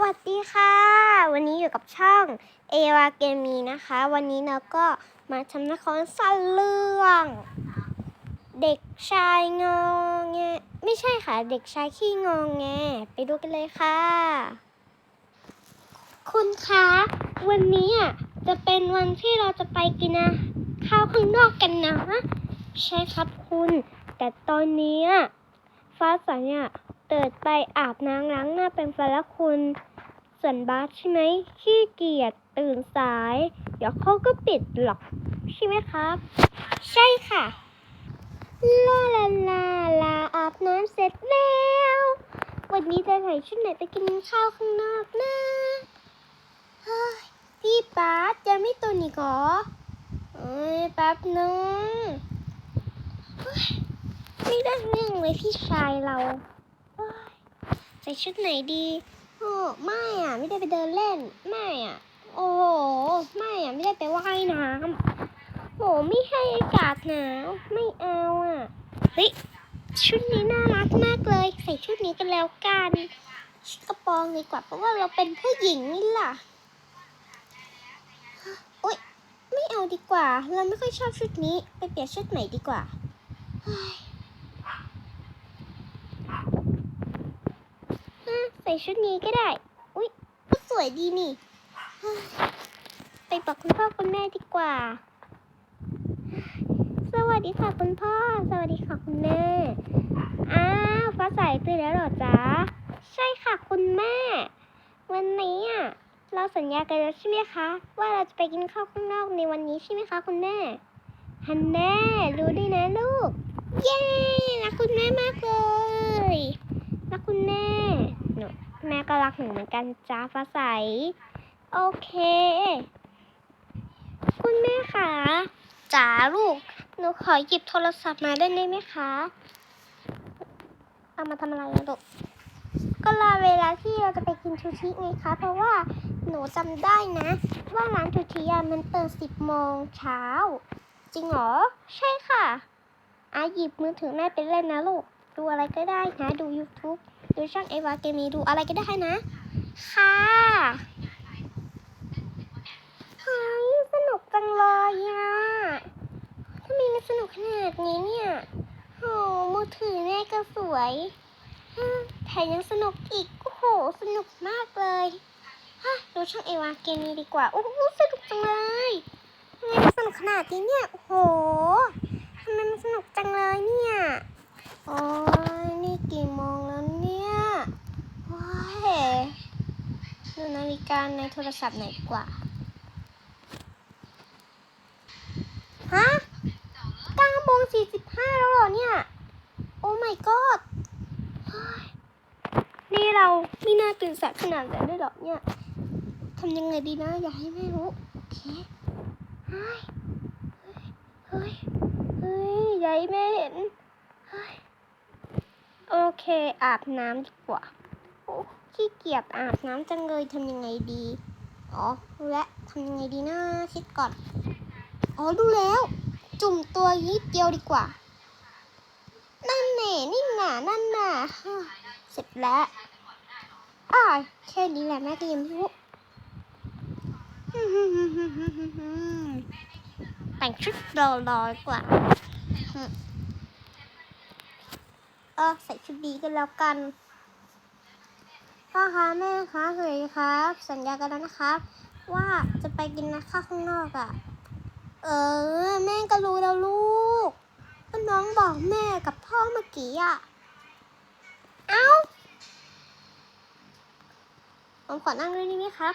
วัสดีค่ะ วันนี้อยู่กับช่องเอวาเกมีนะคะ วันนี้เราก็มาทำละครสั้นเรื่อง เด็กชายงองแงไม่ใช่ค่ะ เด็กชายขี้งองแงไปดูกันเลยค่ะ คุณคะวันนี้อะจะเป็นวันที่เราจะไปกินอาข้าวข้างนอกกันนะ ใช่ครับคุณ แต่ตอนนี้อะฟ้าใสอะ เติดไปอาบน้ำล้างหน้าเป็นฟันแล้วคุณ ส่วนบาสใช่ไหมขี้เกียจตื่นสาย เดี๋ยวเขาก็ปิดหรอก ใช่ไหมครับ ใช่ค่ะลาลาลาลาอาบน้ำเสร็จแล้ว วันนี้จะใส่ชุดไหนไปกินข้าวข้างนอกนะเฮ้ยพี่บาสยังไม่ตื่นอีกหรอเอ้ยแป๊บนึงไม่ได้เรื่องเลยพี่ชายเรา ใส่ชุดไหนดีโอ้ไม่อะ ไม่ได้ไปเดินเล่น ไม่อะ โอ้โห ไม่อะ ไม่ได้ไปว่ายน้ำโหไม่ให้อากาศหนาว ไม่เอาอะ เฮ้ย ชุดนี้น่ารักมากเลย ใส่ชุดนี้กันแล้วกันชุดกระโปรงดีกว่า เพราะว่าเราเป็นผู้หญิงนี่ล่ะโอ๊ย ไม่เอาดีกว่า เราไม่ค่อยชอบชุดนี้ ไปเปลี่ยนชุดใหม่ดีกว่าเฮ้ยอะใส่ชุดนี้ก็ได้ อุ๊ยก็สวยดีนี่ ไปบอกคุณพ่อคุณแม่ดีกว่า สวัสดีค่ะคุณพ่อ สวัสดีค่ะคุณแม่ อ้าวฟ้าใสตื่นแล้วหรอจ๊ะ ใช่ค่ะคุณแม่ วันนี้อะเราสัญญากันแล้วใช่ไหมคะ ว่าเราจะไปกินข้าวข้างนอกในวันนี้ใช่ไหมคะคุณแม่ฮันแน่รู้ด้วยนะลูก เย้รักคุณแม่มากเลยรักคุณ แม่ก็รักหนูเหมือนกันจ้าฟ้าใส โอเค คุณแม่คะจ๋าลูก หนูขอหยิบโทรศัพท์มาได้ไหมคะ เอามาทำอะไรลูกก็รอเวลาที่เราจะไปกินชูชิไงคะ เพราะว่าหนูจำได้นะ ว่าร้านชูชิอะมันเปิดสิบโมงเช้า จริงเหรอ ใช่ค่ะอาหยิบมือถือแม่ไปเล่นนะลูก ดูอะไรก็ได้นะ ดู YouTube ดูช่องเอวาเกมีดูอะไรก็ได้นะ ค่ะเฮ้ยสนุกจังเลยอะทำไมมันสนุกขนาดนี้เนี่ยโหมือถือแม่ก็สวยแถมยังสนุกอีกโอ้โห สนุกมากเลยฮะดูช่องเอวาเกมนี้ดีกว่า โอ้โห สนุกจังเลยทำไมมันสนุกขนาดนี้เนี่ย โอ้โหทำไมมันสนุกจังเลยเนี่ย โอ้ยนี่กี่โมงแล้วเนี่ยโอ้ย ดูนาฬิกาในโทรศัพท์ไหนกว่าฮะ9โมง45แล้วเหรอเนี่ย โอ้ my god นี่เราไม่น่าตื่นสายขนาดนั้นด้หรอกเนี่ยทำยังไงดีนะ อย่าให้แม่รู้ โอเคเฮ้ยเฮ้ยเฮ้ยอย่าให้แม่เห็น โอเค อาบน้ำดีกว่า ขี้เกียจอาบน้ำจังเลยทำยังไงดี อ๋อรู้แล้วทำยังไงดีนะคิดก่อน อ๋อรู้แล้ว จุ่มตัวยิดเดียวดีกว่า นั่นแน่นี่หนานั่นน่ะฮ่าเสร็จแล้วอ่าแค่นี้แหละแม่ก็ยังรู้แต่งชุดรอรอกว่า เออใส่ชุดดีกันแล้วกัน พ่อคะแม่คะสวัสดีครับ สัญญากันแล้วนะครับ ว่าจะไปกินนะข้าวข้างนอกอะ่ะ เออ แม่ก็รู้แล้วลูกก็น้องบอกแม่กับพ่อเมื่อกี้อะเอ้าผมขอนั่งด้วยได้ไหมครับ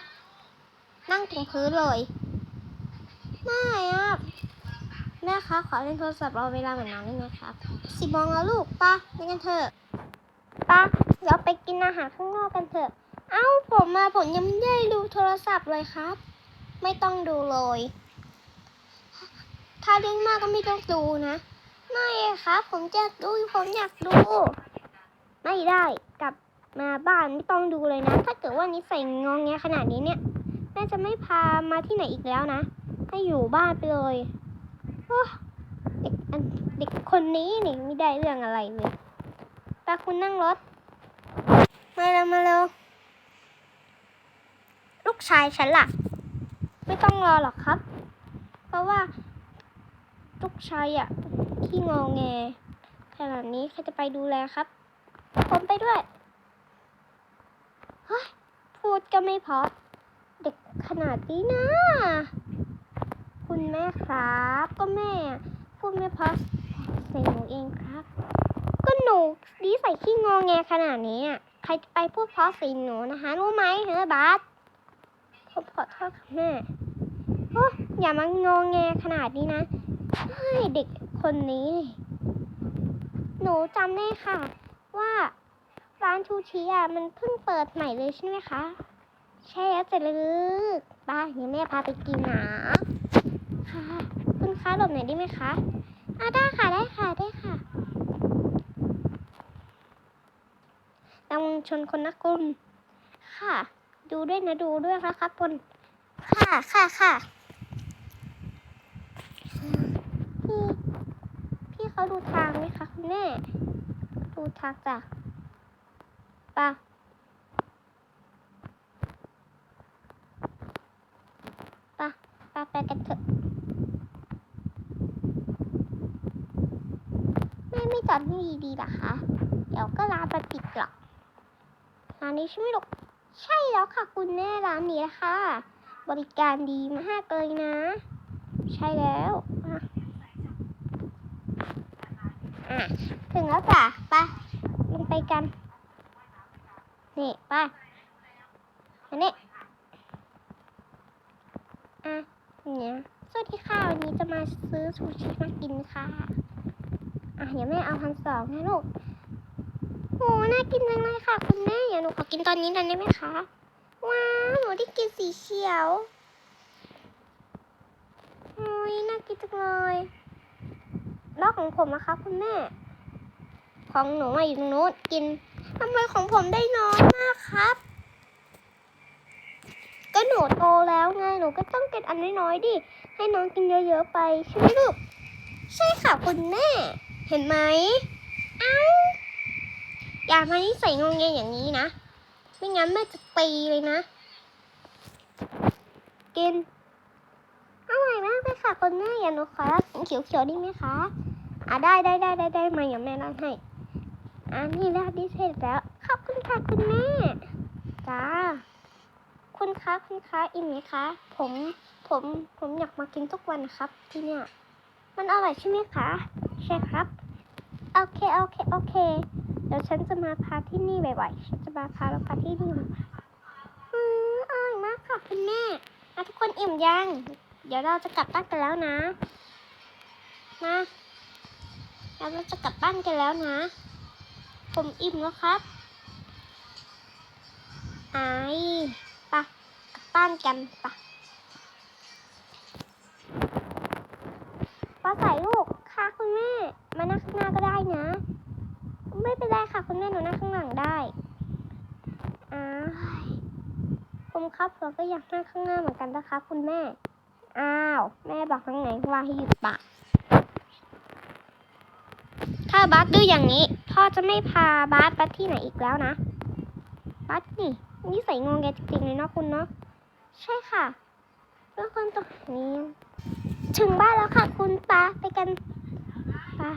นั่งตรงพื้นเลยไม่อะแม่คะขอเล่นโทรศัพท์รอเวลาเหมือนน้องได้ไหมครับสิบโมงแล้วลูกปะไปกันเถอะปะ เดี๋ยวไปกินอาหารข้างนอกกันเถอะ เอ้าผมมาผมยังไม่ได้ดูโทรศัพท์เลยครับ ไม่ต้องดูเลย ถ้าเรื่องมากก็ไม่ต้องดูนะ ไม่ครับผมจะดูผมอยากดู ไม่ได้กลับมาบ้านไม่ต้องดูเลยนะ ถ้าเกิดว่านิสัยงองแงขนาดนี้เนี่ยแม่จะไม่พามาที่ไหนอีกแล้วนะ ให้อยู่บ้านไปเลยโอ้เด็กเด็กคนนี้นี่ไม่ได้เรื่องอะไรเลยตาคุณนั่งรถ มาแล้วมาแล้วลูกชายฉันล่ะ ไม่ต้องรอหรอกครับ เพราะว่าลูกชายอะขี้งอแงขนาดนี้ใครจะไปดูแลครับ ผมไปด้วยเฮ้ยพูดก็ไม่พอเด็กขนาดนี้นะคุณแม่ครับ ก็แม่พูดไม่พอใส่หนูเองครับ ก็หนูดีใส่ขี้งอแงขนาดนี้อะ ครจะไปพูดเพราะส่หนูนะคะ รู้ไหมเฮ้ยบาสผมขอโทษค่ะแม่โอ้ยอย่ามางอแงขนาดนี้นะเฮ้ยเด็กคนนี้ หนูจำได้ค่ะ ว่าร้านชูชีอะมันเพิ่งเปิดใหม่เลยใช่ไหมคะ ใช่แล้วจะลึกป้าเดี๋ยวแม่พาไปกินนะค่ะ คุณคะหลบหน่อยได้ไหมคะอะได้ค่ะได้ค่ะได้ค่ะ ระวังชนคนนะคุณค่ะ ดูด้วยนะดูด้วยนะครับคุณค่ะค่ะค่ะพี่พี่เขาดูทางไหมคะคุณแม่ ดูทางจ้ะป่ะป่ะป่ะไปกันเถอะแม่ไม่จอดให้ดีๆล่ะคะ เดี๋ยวก็ร้านปปิดหรอก ร้านนี้ใช่ไหมลูกใช่แล้วค่ะคุณแม่ร้านนี้ค่ะบริการดีมากเลยนะ ใช่แล้วอะอะถึงแล้วจ้ะไปลงไปกัน นี่ไปอันนี้อะเนี่ยสวัสดีค่ะ วันนี้จะมาซื้อซูชิมากินค่ะ อะเดี๋ยวแม่เอาพันสองนะลูก โหน่ากินจังเลยค่ะ คุณแม่เดี๋ยวหนูขอกินตอนนี้ได้ไหมคะ ว้าวหนูได้กินสีเขียวโอ้ยน่ากินจังเลยแล้วของผมนะคะ คุณแม่ ของหนูมาอยู่ตรงนู้นกินทำไมของผมได้น้อยมากครับ ก็หนูโตแล้วไงหนูก็ต้องกินอันน้อยๆดิให้น้องกินเยอะๆไปใช่ไหมลูกใช่ค่ะคุณแม่ เห็นไหมเอ้า อย่ามานิสัยงงเงยอย่างนี้นะ ไม่งั้นแม่จะตีเลยนะ กินอร่อยมากเลยค่ะคุณแม่อย่าหนูขอรับเขียวๆได้ไหมคะ อะได้ได้ได้ได้ได้มาอย่าแม่ราดให้อะนี่ราดดิเสร็จแล้ว ขอบคุณค่ะคุณแม่ จ้า คุณคะคุณคะอิ่มไหมคะ ผมผมผมอยากมากินทุกวันครับ ที่เนี่ย มันอร่อยใช่ไหมคะ ใช่ครับ โอเคโอเคโอเค เดี๋ยวฉันจะมาพาที่นี่บ่อยๆ ฉันจะมาพาเราพาที่นี่อยๆอืมอร่อยมากค่ะคุณแม่ทุกคนอิ่มยัง เดี๋ยวเราจะกลับบ้านกันแล้วนะ นะเราจะกลับบ้านกันแล้วนะ ผมอิ่มแล้วครับไอไปะกลับบ้านกันไปะ คุณแม่หนูนั่งข้างหลังได้อ้าผมครับเราก็อยากนั่งข้างหน้าเหมือนกันนะคะคุณแม่ อ้าว แม่บอกทางไหนว่าให้หยุดปากถ้าบัสดื้ออย่างนี้ พ่อจะไม่พาบัสไปที่ไหนอีกแล้วนะบัสนี่นิสัยงงแงจริงๆเลยเนาะคุณเนาะใช่ค่ะแล้วคนตรงนี้ ถึงบ้านแล้วค่ะคุณปาไปกันปา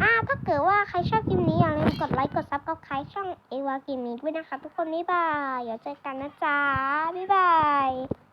อ่าถ้าเกิดว่าใครชอบคลิปนี้อย่าลืมกดไลค์กดซับกดไครช่องเอวากิมนี้ด้วยนะคะ ทุกคนบ๊ายบายเดี๋ยวเจอกันนะจ๊ะบ๊ายบาย